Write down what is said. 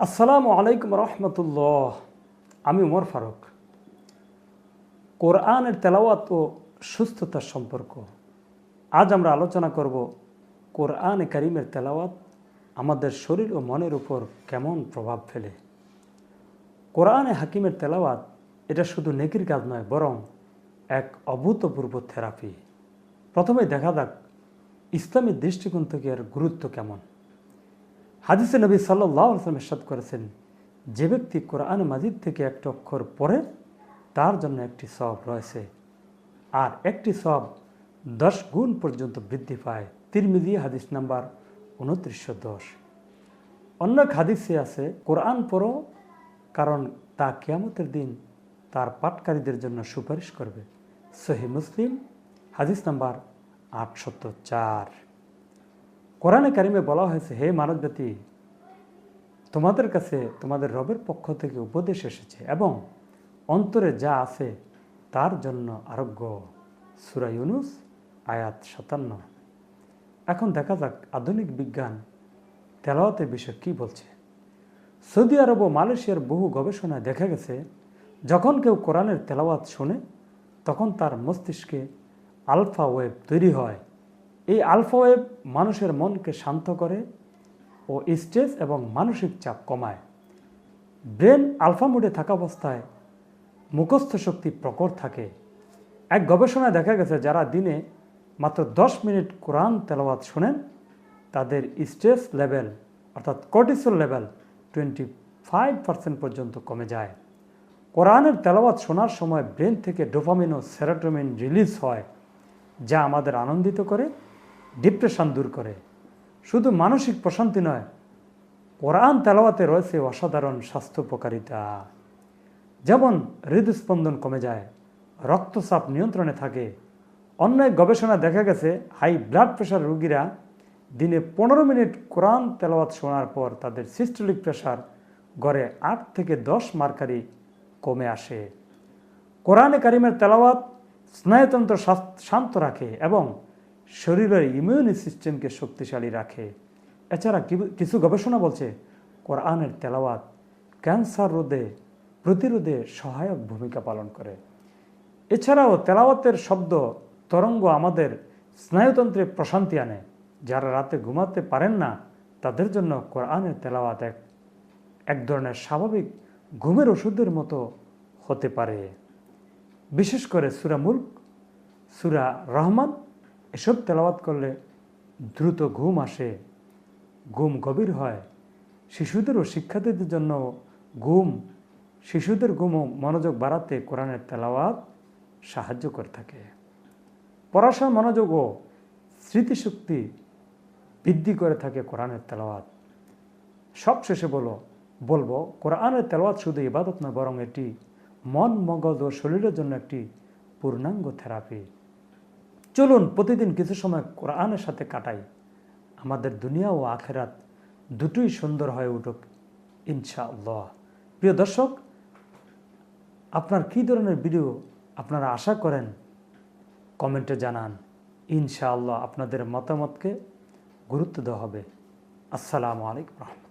আসসালামু আলাইকুম রহমতুল্লাহ। আমি উমর ফারুক। কোরআনের তেলাওয়াত ও সুস্থতার সম্পর্ক। আজ আমরা আলোচনা করব কোরআনে কারিমের তেলাওয়াত আমাদের শরীর ও মনের উপর কেমন প্রভাব ফেলে। কোরআনে হাকিমের তেলাওয়াত এটা শুধু নেকির কাজ নয়, বরং এক অভূতপূর্ব থেরাপি। প্রথমে দেখা যাক ইসলামী দৃষ্টিকোণ থেকে এর গুরুত্ব কেমন। হাদিসে নবী সাল্লাহ আসলাম এরশাদ করেছেন, যে ব্যক্তি কোরআন মাজিদ থেকে একটি অক্ষর পড়ে, তার জন্য একটি সব রয়েছে। আর একটি সব দশ গুণ পর্যন্ত বৃদ্ধি পায়। তিরমিজি হাদিস নাম্বার উনত্রিশশো দশ। অন্য এক হাদিসে আছে, কোরআন পড়ো, কারণ তা কেয়ামতের দিন তার পাটকারীদের জন্য সুপারিশ করবে। সহি মুসলিম, হাদিস নাম্বার আটশত চার। কোরআনে কারিমে বলা হয়েছে, হে মানব জাতি তোমাদের কাছে তোমাদের রবের পক্ষ থেকে উপদেশ এসেছে এবং অন্তরে যা আছে তার জন্য আরোগ্য। সুরা ইউনুস, আয়াত সাতান্ন। এখন দেখা যাক আধুনিক বিজ্ঞান তেলাওয়াতের বিষয়ে কী বলছে। সৌদি আরব ও মালয়েশিয়ার বহু গবেষণায় দেখা গেছে, যখন কেউ কোরআনের তেলাওয়াত শোনে, তখন তার মস্তিষ্কে আলফা ওয়েব তৈরি হয়। এই আলফা ওয়েব মানুষের মনকে শান্ত করে ও স্ট্রেস এবং মানসিক চাপ কমায়। ব্রেন আলফা মোডে থাকা অবস্থায় মুখস্থ শক্তি প্রকট থাকে। এক গবেষণায় দেখা গেছে, যারা দিনে মাত্র দশ মিনিট কোরআন তেলাওয়াত শোনেন, তাদের স্ট্রেস লেভেল অর্থাৎ cortisol level twenty five percent পর্যন্ত কমে যায়। কোরআনের তেলাওয়াত শোনার সময় ব্রেন থেকে ডোপামিন ও সেরাটোমিন রিলিজ হয়, যা আমাদের আনন্দিত করে ডিপ্রেশন দূর করে। শুধু মানসিক প্রশান্তি নয়, কোরআন তেলাওয়াতে রয়েছে অসাধারণ স্বাস্থ্য উপকারিতা যেমন হৃদস্পন্দন কমে যায়, রক্তচাপ নিয়ন্ত্রণে থাকে। অন্য এক গবেষণা দেখা গেছে, হাই ব্লাড প্রেশার রোগীরা দিনে পনেরো মিনিট কোরআন তেলাওয়াত শোনার পর তাদের সিস্টোলিক প্রেশার গড়ে আট থেকে দশ মার্কারি কমে আসে। কোরআনে কারিমের তেলাওয়াত স্নায়ুতন্ত্র শান্ত রাখে এবং শরীরের ইমিউনি সিস্টেমকে শক্তিশালী রাখে। এছাড়া কিছু গবেষণা বলছে, কোরআনের তেলাওয়াত ক্যান্সার রোধে, প্রতিরোধে সহায়ক ভূমিকা পালন করে। এছাড়াও তেলাওয়াতের শব্দ তরঙ্গ আমাদের স্নায়ুতন্ত্রে প্রশান্তি আনে। যারা রাতে ঘুমাতে পারেন না, তাদের জন্য কোরআনের তেলাওয়াত এক এক ধরনের স্বাভাবিক ঘুমের ওষুধের মতো হতে পারে। বিশেষ করে সুরা মুল্ক, সুরা রহমান এসব তেলাওয়াত করলে দ্রুত ঘুম আসে, ঘুম গভীর হয়। শিশুদের ও শিক্ষার্থীদের জন্য ঘুম, শিশুদের ঘুম ও মনোযোগ বাড়াতে কোরআনের তেলাওয়াত সাহায্য করে থাকে। পড়াশোনার মনোযোগ ও স্মৃতিশক্তি বৃদ্ধি করে থাকে কোরআনের তেলাওয়াত। সবশেষে বলো, বলব, কোরআনের তেলাওয়াত শুধু ইবাদত নয় বরং এটি মন, মগজ ও শরীরের জন্য একটি পূর্ণাঙ্গ থেরাপি। চলুন প্রতিদিন কিছু সময় কোরআনের সাথে কাটাই। আমাদের দুনিয়া ও আখেরাত দুটোই সুন্দর হয়ে উঠুক, ইনশাআল্লাহ। প্রিয় দর্শক, আপনার কী ধরনের ভিডিও আপনারা আশা করেন? কমেন্টে জানান। ইনশাআল্লাহ আপনাদের মতামতকে গুরুত্ব দেওয়া হবে। আসসালামু আলাইকুম রহমতুল্লাহ